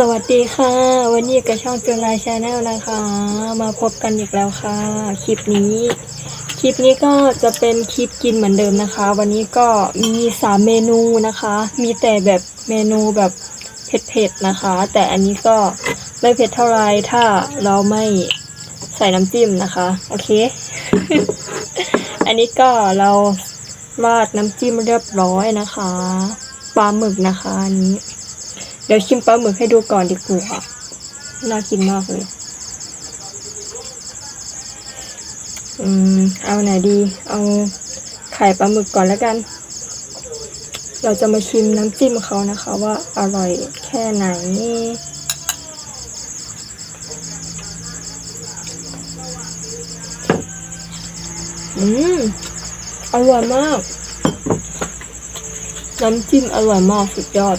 สวัสดีค่ะ วันนี้กับช่องจุฬาชาแนลนะคะ มาพบกันอีกแล้วค่ะ คลิปนี้ คลิปนี้ก็จะเป็นคลิปกินเหมือนเดิมนะคะ วันนี้ก็มีสามเมนูนะคะ มีแต่แบบเมนูแบบเผ็ดๆนะคะ แต่อันนี้ก็ไม่เผ็ดเท่าไรถ้าเราไม่ใส่น้ำจิ้มนะคะ โอเค อันนี้ก็เราราดน้ำจิ้มเรียบร้อยนะคะปลาหมึกนะคะอันนี้ เดี๋ยวชิมปลาหมึกให้ดูก่อนดีกว่าน่ากินมากเลย อืม เอาไหนดี เอาไข่ปลาหมึกก่อนแล้วกัน เราจะมาชิมน้ำจิ้มเขานะคะ ว่าอร่อยแค่ไหนอืม อร่อยมาก น้ำจิ้มอร่อยมากสุดยอด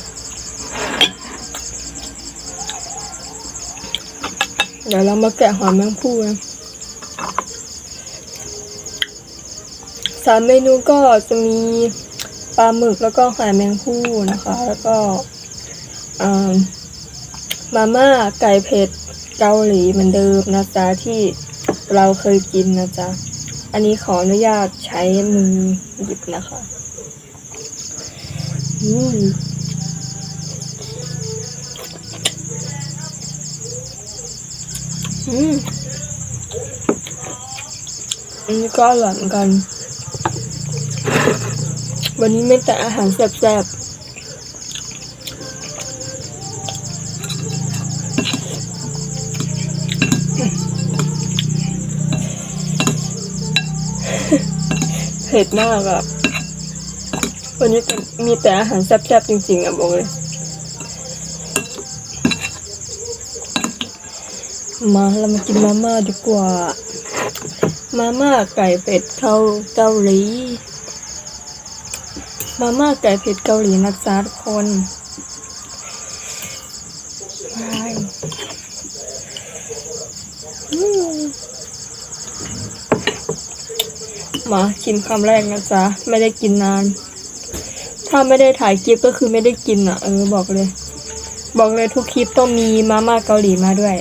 เดี๋ยวเรามาแกะหอยแมงภู่นะสามเมนูก็จะมีปลาหมึกแล้วก็หอยแมงภู่นะคะ แล้วก็มาม่าไก่เผ็ดเกาหลีเหมือนเดิมนะจ๊ะที่เราเคยกินนะจ๊ะ อันนี้ขออนุญาตใช้มือหยิบนะคะ อืม อืมอันนี้ก็อร่อยเหมือนกัน วันนี้ไม่แต่อาหารแซ่บๆเผ็ดมากอะวันนี้มีแต่อาหารแซ่บๆจริงๆอะบอกเลย มาเรามากินมาม่าดีกว่า มาม่าไก่เป็ดเกาเกาหลี มาม่าไก่เผ็ดเกาหลีนะจ๊ะทุกคนว้ายอืมมาชิมคำแรกนะจ๊ะ ไม่ได้กินนาน ถ้าไม่ได้ถ่ายคลิปก็คือไม่ได้กินอะ เออบอกเลย บอกเลยทุกคลิปต้องมีมาม่าเกาหลีมาด้วย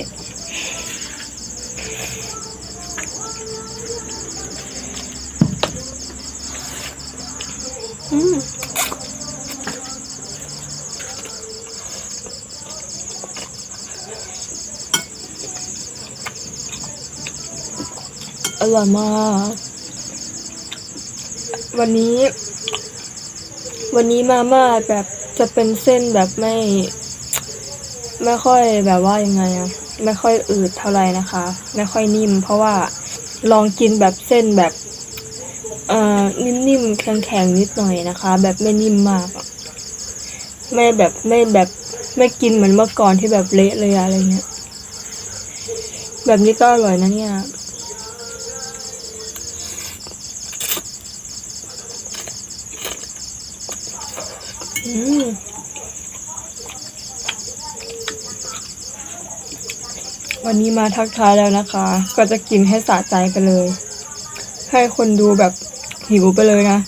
อร่อยมาก วันนี้ วันนี้มาม่าแบบจะเป็นเส้นแบบไม่ ไม่ค่อยแบบว่ายังไงอะไม่ค่อยอืดเท่าไหร่นะคะ ไม่ค่อยนิ่ม เพราะว่าลองกินแบบเส้นแบบ เอ่อนิ่มๆแข็งๆนิดหน่อยนะคะ แบบไม่นิ่มมากไม่แบบไม่แบบไม่กินเหมือนเมื่อก่อนที่แบบเละเลยอะไรเงี้ยแบบนี้ก็อร่อยนะเนี่ยอืมวันนี้มาทักทายแล้วนะคะ ก็จะกินให้สะใจกันเลย ให้คนดูแบบ หิวไปเลยนะ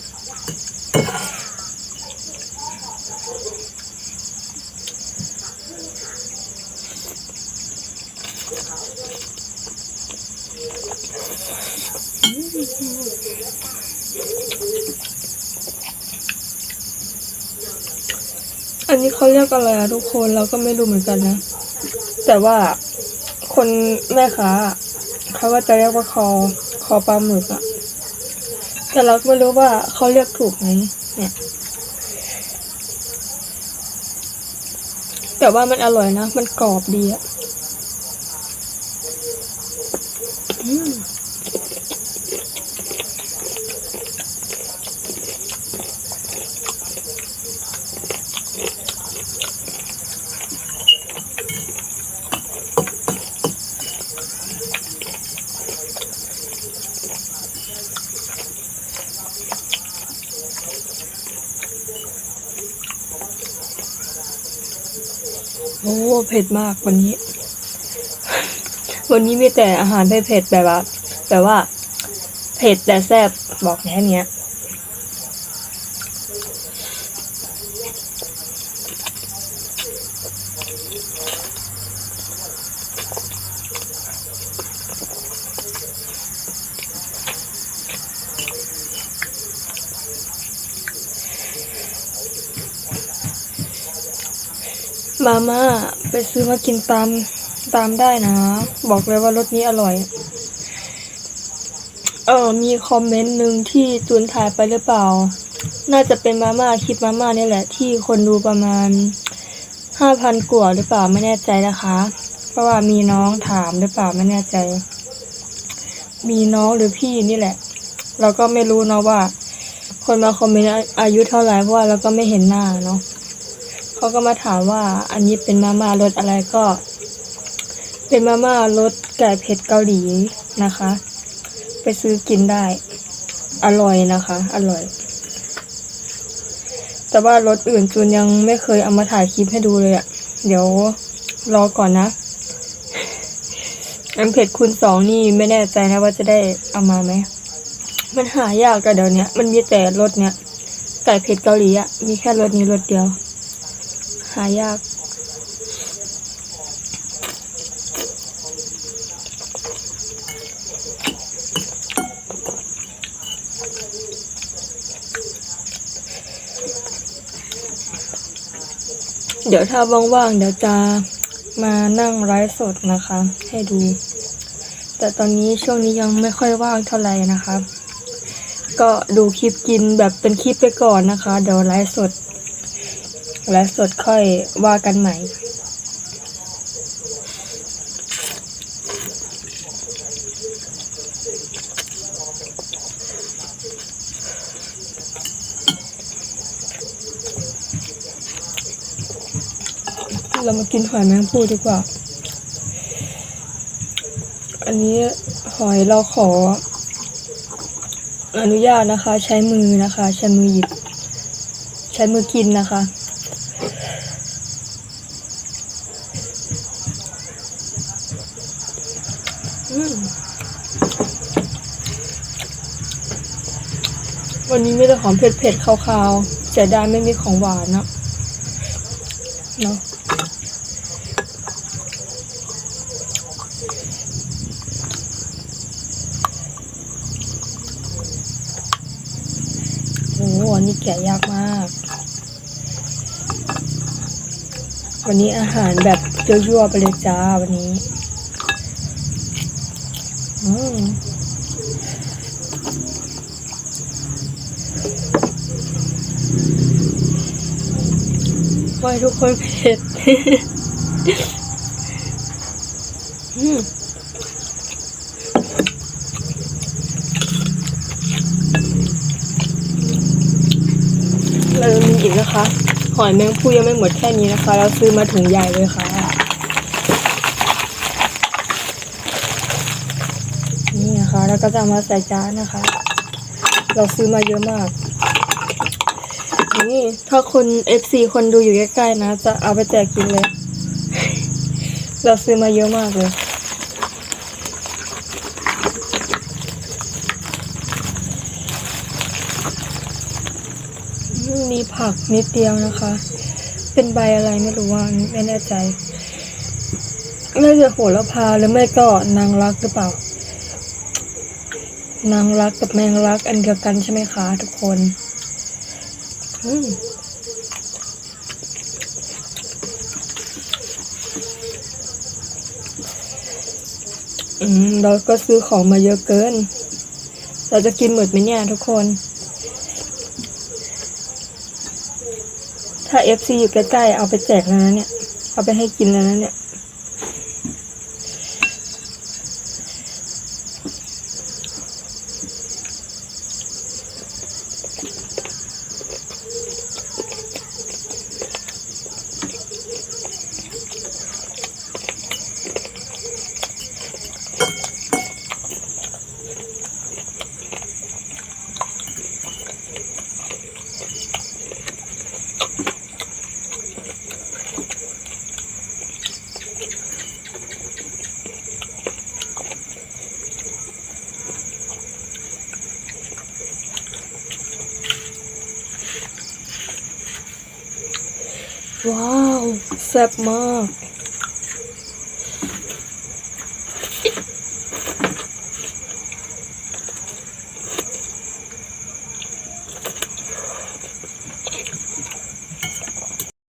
อันนี้เขาเรียกอะไรอะทุกคนเราก็ไม่รู้เหมือนกันนะ แต่ว่าคนแม่ค้าเขาก็จะเรียกว่าคอ คอปลาหมึกอะ แต่เราไม่รู้ว่าเขาเลือกถูกไหมเนี่ย แต่ว่ามันอร่อยนะ มันกรอบดีอะ เผ็ดมากวันนี้ วันนี้มีแต่อาหารเผ็ดๆแบบว่าแบบว่า เผ็ดแต่แซ่บบอกแค่นี้ มาม่าไปซื้อมากินตามตามได้นะ บอกเลยว่ารสนี้อร่อย เออมีคอมเมนต์หนึ่งที่จูนถ่ายไปหรือเปล่า น่าจะเป็นมาม่าคลิปมาม่านี่แหละ ที่คนดูประมาณห้าพันกว่าหรือเปล่าไม่แน่ใจนะคะ เพราะว่ามีน้องถามหรือเปล่าไม่แน่ใจ มีน้องหรือพี่นี่แหละ เราก็ไม่รู้เนาะว่า คนมาคอมเมนต์อาอายุเท่าไหร่เพราะว่าเราก็ไม่เห็นหน้าเนาะ เขาก็มาถามว่าอันนี้เป็นมาม่ารสอะไรก็ เป็นมาม่ารสไก่เผ็ดเกาหลีนะคะ ไปซื้อกินได้ อร่อยนะคะ อร่อย แต่ว่ารสอื่นจูนยังไม่เคยเอามาถ่ายคลิปให้ดูเลยอะ่ะ เดี๋ยวรอก่อนนะอันเผ็ดคูณสองนี่ไม่แน่ใจนะว่าจะได้เอามาไหม มันหายากกันเดี๋ยวนี้มันมีแต่รสเนี้ยไก่เผ็ดเกาหลีอะ่ะมีแค่รสนี้รสเดียว หายาก เดี๋ยวถ้าว่างๆเดี๋ยวจะมานั่งไลฟ์สดนะคะ ให้ดู แต่ตอนนี้ช่วงนี้ยังไม่ค่อยว่างเท่าไหร่นะคะ ก็ดูคลิปกินแบบเป็นคลิปไปก่อนนะคะ เดี๋ยวไลฟ์สด ไลฟ์สดค่อยว่ากันใหม่ เรามากินหอยแมงภูดีกว่า อันนี้หอยเราขอ อนุญาตนะคะ ใช้มือนะคะ ใช้มือหยิบ ใช้มือกินนะคะ อืม วันนี้มีแต่ของเผ็ดๆคาวๆเสียดายไม่มีของหวานนะเนาะโอ้อันนี้แกะยากมาก วันนี้อาหารแบบยั่วๆไปเลยจ้าวันนี้ อืม ไว้ทุกคนเผ็ดเรามีอีกนะคะ หอยแมงภู่ยังไม่หมดแค่นี้นะคะ เราซื้อมาถุงใหญ่เลยค่ะ นี่นะคะ แล้วก็จะมาใส่จานนะคะ เราซื้อมาเยอะมาก นี่ถ้าคน FC คนดูอยู่ใกล้ๆนะ จะเอาไปแจกกินเลย เราซื้อมาเยอะมากเลย มีผักนิดเดียวนะคะ เป็นใบอะไรไม่รู้ว่าไม่แน่ใจน่าจะโหระพาหรือไม่ก็นางรักหรือเปล่า นางรักกับแมงรักอันเดียวกันใช่ไหมคะทุกคน อืม เราก็ซื้อของมาเยอะเกิน เราจะกินหมดไหมเนี่ยทุกคน ถ้า FC อยู่ใกล้ๆเอาไปแจกนะเนี่ย เอาไปให้กินแล้วนะเนี่ย ว้าว